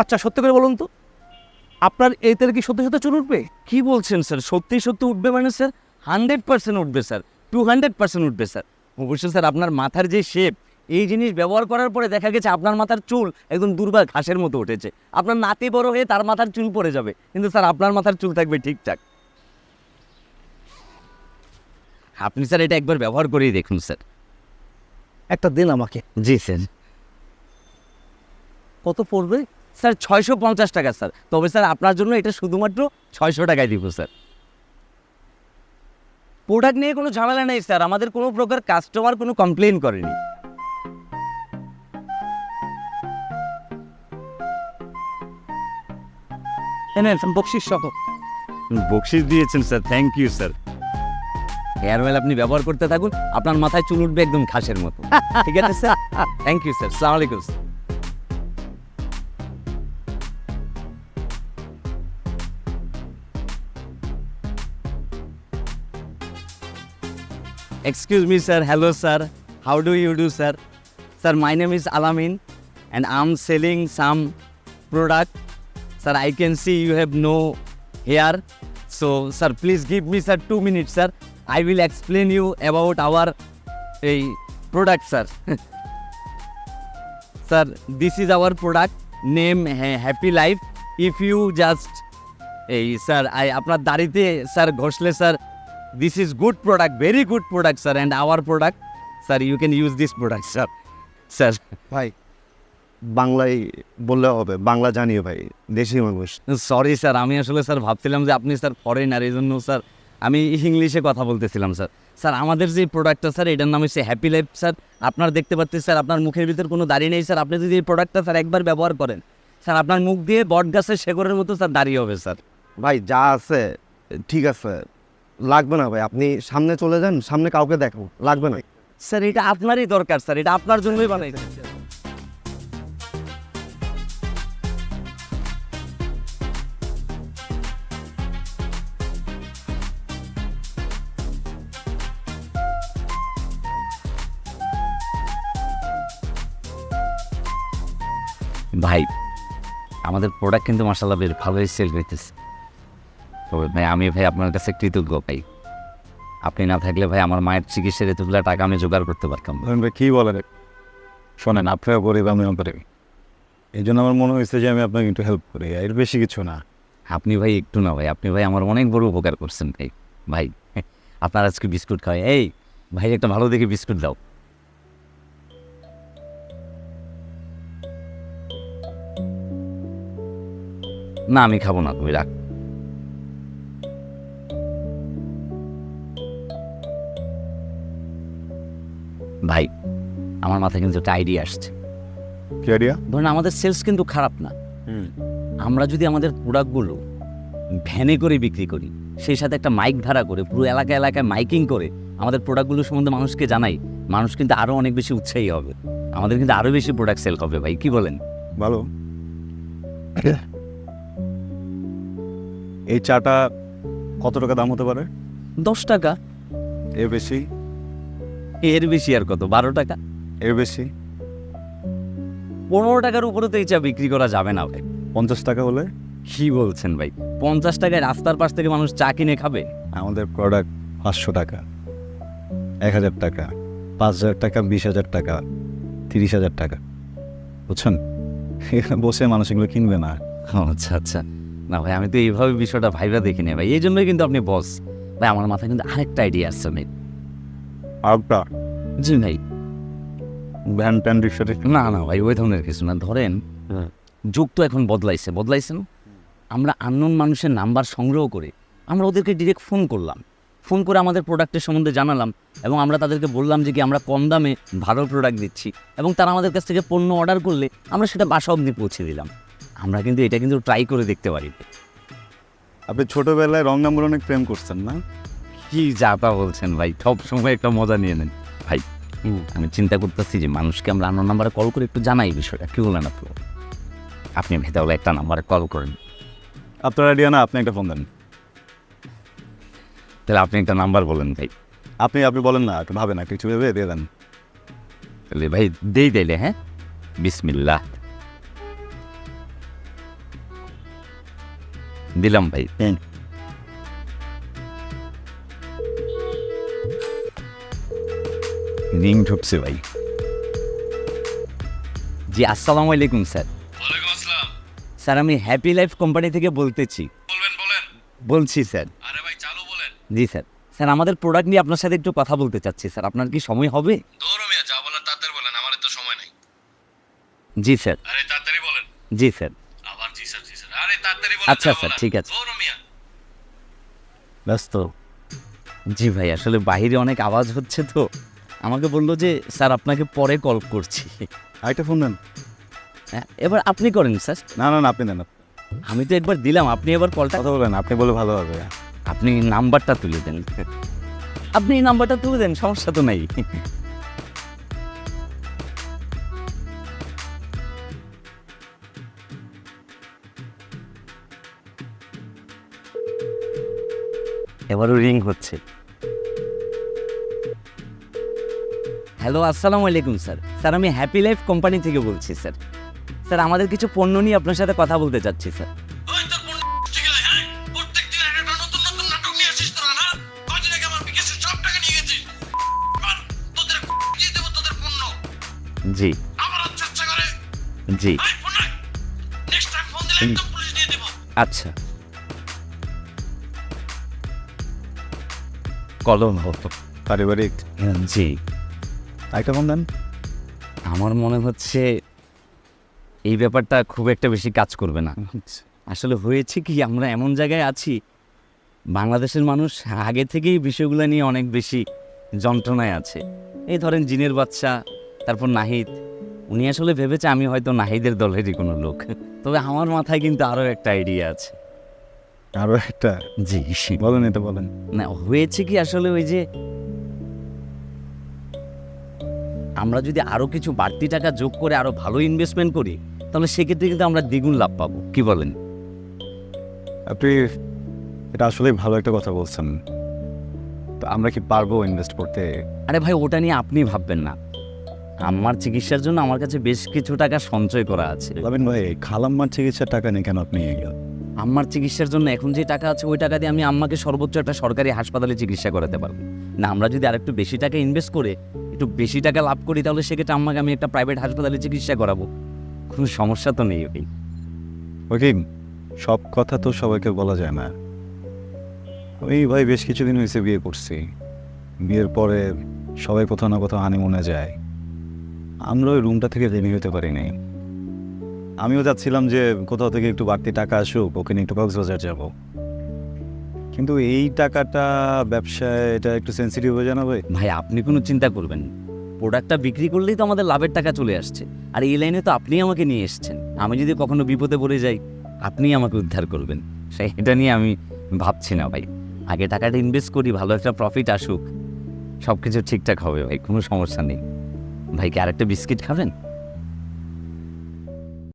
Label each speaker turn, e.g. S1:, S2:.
S1: আচ্ছা সত্যি করে বলুন তো আপনার এই তেলে কি সত্যি সত্যি চুল উঠবে?
S2: কি বলছেন স্যার? সত্যি সত্যি উঠবে মানে স্যার? হান্ড্রেড পার্সেন্ট উঠবে স্যার। টু হান্ড্রেড পার্সেন্ট উঠবে স্যার। অবশ্যই স্যার আপনার মাথার যে শেপ এই জিনিস ব্যবহার করার পরে দেখা গেছে আপনার মাথার চুল একদম দুর্বার ঘাসের মতো উঠেছে। আপনার নাতি বড় হয়ে তার মাথার চুল পড়ে যাবে। কিন্তু স্যার আপনার মাথার চুল থাকবে ঠিকঠাক। আপনি স্যার এটা একবার ব্যবহার করেই দেখুন স্যার।
S1: একটা দিন আমাকে।
S2: জি স্যার।
S1: কত পড়বে?
S2: স্যার ছয়শো পঞ্চাশ টাকা স্যার। তবে স্যার আপনার জন্য এটা শুধুমাত্র ছয়শো টাকায় দিব স্যার। প্রোডাক্ট নিয়ে কোনো ঝামেলা নেই স্যার। আমাদের কোনো প্রকার কাস্টমার কোনো কমপ্লেন করেনি।
S1: বকশিস সহ।
S2: বকশিস দিয়েছেন sir. Thank you sir. Hair oil আপনি ব্যবহার করতে থাকুন আপনার মাথায় চুল উঠবে একদম ঘাসের মতো। ঠিক আছে স্যার? Thank you sir. সালাম আলাইকুম sir. Excuse me, sir. Hello, sir. How do you do, sir? Sir, my name is Alamin, and I'm selling some product. Sir, I can see you have no hair. So, sir, please give me, sir, two minutes, sir. I will explain you about our a product, sir. sir, this is our product name Ha- Happy Life. If you just এই sir I আপনার দাড়িতে sir ঘষলে sir this is good product very good product sir and our product sir you can use this product sir sir
S3: ভাই বাংলায় বললে হবে বাংলা জানিও ভাই দেশি মানুষ।
S2: সরি স্যার আমি আসলে স্যার ভাবছিলাম যে আপনি স্যার ফরেনার এই জন্য স্যার আমি ইংলিশে কথা বলতেছিলাম স্যার স্যার আমাদের যে প্রোডাক্টটা স্যার এটার নাম হচ্ছে হ্যাপি লাইফ স্যার আপনার দেখতে পাচ্ছেন স্যার আপনার মুখের ভিতর কোনো দাড়ি নেই স্যার আপনি যদি এই প্রোডাক্টটা স্যার একবার ব্যবহার করেন স্যার আপনার মুখ দিয়ে বট গাছের শেকড়ের মতো স্যার দাঁড়িয়ে হবে স্যার
S3: ভাই যা আছে ঠিক আছে। লাগবে না ভাই আপনি সামনে চলে যান সামনে কাউকে দেখো লাগবে না।
S2: স্যার এটা আপনারই দরকার স্যার এটা আপনার জন্যই বানাইছে। ভাই আমাদের প্রোডাক্ট কিন্তু মাসাল্লাহ বেশ ভালোই সেল হইতেছে। তবে ভাই আমি ভাই আপনার কাছে কৃতজ্ঞ ভাই। আপনি না থাকলে ভাই আমার মায়ের চিকিৎসার এতগুলো টাকা আমি জোগাড় করতে পারতাম
S4: ভাই কী বলেন? শোনেন আপনারা গরিব আমিও গরিব এই জন্য আমার মনে হয়েছে যে আমি আপনাকে একটু হেল্প করি। এর বেশি কিছু না।
S2: আপনি ভাই একটু না ভাই আপনি ভাই আমার অনেক বড় উপকার করছেন ভাই। ভাই আপনার আজকে বিস্কুট খাওয়াই। এই ভাই একটা ভালো দেখে বিস্কুট দাও। না আমি খাব না তুমি রাখ। ভাই আমার মাথায় কিন্তু একটা আইডিয়া আসছে।
S4: কি আইডিয়া
S2: ধরুন আমাদের সেলস কিন্তু খারাপ না। আমরা যদি আমাদের প্রোডাক্টগুলো ভ্যানে করে বিক্রি করি সেই সাথে একটা মাইক ভাড়া করে পুরো এলাকা এলাকায় মাইকিং করে আমাদের প্রোডাক্টগুলো সম্বন্ধে মানুষকে জানাই মানুষ কিন্তু আরও অনেক বেশি উৎসাহী হবে। আমাদের কিন্তু আরও বেশি প্রোডাক্ট সেল হবে ভাই কি বলেন?
S4: ভালো। এই চাটা কত টাকা দাম হতে পারে?
S2: দশ টাকা।
S4: এ বেশি?
S2: এর বেশি আর কত? বারো টাকা?
S4: এর বেশি?
S2: পনেরো টাকার উপরে তো এই চা বিক্রি করা যাবে না ভাই।
S4: পঞ্চাশ টাকা হলে?
S2: কি বলছেন ভাই? পঞ্চাশ টাকায় রাস্তার পাশ থেকে মানুষ চা কিনে খাবে?
S4: আমাদের প্রোডাক্ট পাঁচশো টাকা এক হাজার টাকা পাঁচ হাজার টাকা বিশ হাজার টাকা তিরিশ হাজার টাকা। বুঝছেন? এখানে বসে মানুষ এগুলো কিনবে না।
S2: আচ্ছা আচ্ছা। না ভাই আমি তো এইভাবে বিষয়টা ভাইবা দেখিনি ভাই। এই জন্যই কিন্তু আপনি বস ভাই আমার মাথায় কিন্তু আরেকটা আইডিয়া আসছে ভাই
S4: আরেকটা
S2: জি ভাই।
S4: ভ্যান ট্যান রিক্সা
S2: না না ভাই ওই ধরনের কিছু না। ধরেন যুগ তো এখন বদলাইছে। বদলাইছে না আমরা আননোন মানুষের নাম্বার সংগ্রহ করে আমরা ওদেরকে ডিরেক্ট ফোন করলাম। ফোন করে আমাদের প্রোডাক্টের সম্বন্ধে জানালাম এবং আমরা তাদেরকে বললাম যে কি আমরা কম দামে ভালো প্রোডাক্ট দিচ্ছি এবং তারা আমাদের কাছ থেকে পণ্য অর্ডার করলে আমরা সেটা বাসা অবধি পৌঁছে দিলাম। আমরা কিন্তু এটা কিন্তু ট্রাই করে দেখতে পারি।
S4: আপনি ছোটবেলায় রং নাম্বার অনেক প্রেম করছেন না?
S2: কি যাতা বলছেন ভাই? সব সময় একটা মজা নিয়ে নেন। ভাই আমি চিন্তা করতেছি যে মানুষকে আমরা আন্ন নাম্বারে কল করে একটু জানাই বিষয়টা। কি বলেন আপনি? আপনি ভেতরে একটা নাম্বারে কল করেন।
S4: আপনার আইডিয়া না আপনি একটা ফোন দেন।
S2: তাহলে আপনি একটা নাম্বার বলেন ভাই।
S4: আপনি আপনি বলেন না একটু ভাবেন একটু কিছু ভেবে দিয়ে দেন।
S2: তাহলে ভাই দেই তাইলে হ্যাঁ? বিসমিল্লাহ। দিলাম ভাই।
S4: রিং ঢুকছে ভাই।
S2: জি আসসালামু আলাইকুম স্যার। স্যার আমি হ্যাপি লাইফ কোম্পানি থেকে বলতেছি। বলছি স্যার। জি স্যার। স্যার আমাদের প্রোডাক্ট নিয়ে আপনার সাথে একটু কথা বলতে চাচ্ছি স্যার। আপনার কি সময় হবে?
S5: দৌড়মিয়া যা বলার তাড়াতাড়ি বলেন আমার তো সময় নাই।
S2: জি স্যার।
S5: আরে তাড়াতাড়ি বলেন।
S2: জি স্যার।
S5: আবার জি স্যার জি স্যার। আরে তাড়াতাড়ি বলেন
S2: আচ্ছা, স্যার, ঠিক আছে।
S5: দৌড়মিয়া
S2: ব্যস্ত। জি ভাই আসলে বাইরে অনেক আওয়াজ হচ্ছে তো। আমাকে বলল যে স্যার আপনাকে পরে কল করছি।
S4: আরেকটা ফোন দেন
S2: হ্যাঁ, এবার আপনি করেন স্যার।
S4: না না না আপনি দেন
S2: আমি তো একবার দিলাম আপনি এবার কলটা
S4: কথা বলেন আপনি বলে ভালো হবে।
S2: আপনি নাম্বারটা তুলে দেন। আপনি নাম্বারটা তুলে দেন সমস্যা তো নাই। এবারও রিং হচ্ছে। হ্যালো আসসালামু আলাইকুম স্যার। স্যার আমি হ্যাপি লাইফ কোম্পানি থেকে বলছি স্যার। স্যার আমাদের কিছু পণ্য নিয়ে আপনার সাথে কথা বলতে চাচ্ছি স্যার।
S5: হ্যাঁ? প্রত্যেকদিন একটা নতুন নতুন নাটক নিয়ে আসিস তোরা না? কদিন আগে আমার বিকেশের সব টাকা নিয়ে গেছিস। আর তোদের দিয়ে দেবো তোদের পণ্য।
S2: জি। জি। আচ্ছা। কলম হতো
S4: পারিবারিক।
S2: জি।
S4: আরেকটা ফোন দেন।
S2: আমার মনে হচ্ছে এই ব্যাপারটা খুব একটা বেশি কাজ করবে না। আসলে হয়েছে কি আমরা এমন জায়গায় আছি বাংলাদেশের মানুষ আগে থেকেই বিষয়গুলো নিয়ে অনেক বেশি যন্ত্রণায় আছে। এই ধরেন জিনের বাচ্চা তারপর নাহিদ। উনি আসলে ভেবেছে আমি হয়তো নাহিদের দলেরই কোনো লোক। তবে আমার মাথায় কিন্তু আরও একটা আইডিয়া আছে।
S4: আরও একটা?
S2: জি।
S4: বলেন এটা বলেন।
S2: না হয়েছে কি আসলে ওই যে আমরা যদি আরও কিছু বাড়তি টাকা যোগ করে আরও ভালো ইনভেস্টমেন্ট করি তাহলে সেক্ষেত্রে কিন্তু আমরা দ্বিগুণ লাভ পাবো। কি বলেন?
S4: আপনি এটা আসলেই ভালো একটা কথা বলছেন। তো আমরা কি পারব ইনভেস্ট করতে?
S2: আরে ভাই ওটা নিয়ে আপনি ভাববেন না। আমার চিকিৎসার জন্য আমার কাছে বেশ কিছু টাকা সঞ্চয় করা আছে।
S4: লাবিন ভাই খালাম্মার চিকিৎসার টাকা নিয়ে কেন আপনি
S2: আম্মার চিকিৎসার জন্য এখন যে টাকা আছে ওই টাকা দিয়ে আমি আম্মাকে সর্বোচ্চ একটা সরকারি হাসপাতালে চিকিৎসা করাতে পারব। না আমরা যদি আরেকটু বেশি টাকা ইনভেস্ট করে একটু বেশি টাকা লাভ করি, তাহলে সেক্ষেত্রে আমাকে আমি একটা প্রাইভেট হাসপাতালে চিকিৎসা করাবো। কোনো সমস্যা তো নেই ভাই
S4: ওকে সব কথা তো সবাইকে বলা যায় না। আমি ভাই বেশ কিছুদিন হয়েছে বিয়ে করছি। বিয়ের পরে সবাই কোথাও না কোথাও হানিমুনে যায়। আমরা ওই রুমটা থেকে বেরিয়ে হতে পারিনি। আমিও যাচ্ছিলাম যে কোথাও থেকে একটু বাড়তি টাকা আসুক, ওকে নিয়ে একটু কক্সবাজার যাব। কিন্তু এই টাকাটা ব্যবসায় এটা একটু সেন্সিটিভ হয়ে না ভাই?
S2: আপনি কোনো চিন্তা করবেন। প্রোডাক্টটা বিক্রি করলেই তো আমাদের লাভের টাকা চলে আসছে। আর এই লাইনে তো আপনিই আমাকে নিয়ে এসছেন। আমি যদি কখনো বিপদে পড়ে যাই, আপনিই আমাকে উদ্ধার করবেন। সেটা নিয়ে আমি ভাবছি না ভাই। আগে টাকাটা ইনভেস্ট করি, ভালো একটা প্রফিট আসুক। সব কিছু ঠিকঠাক হবে ভাই, কোনো সমস্যা নেই। ভাই, কি আরেকটা বিস্কিট খাবেন?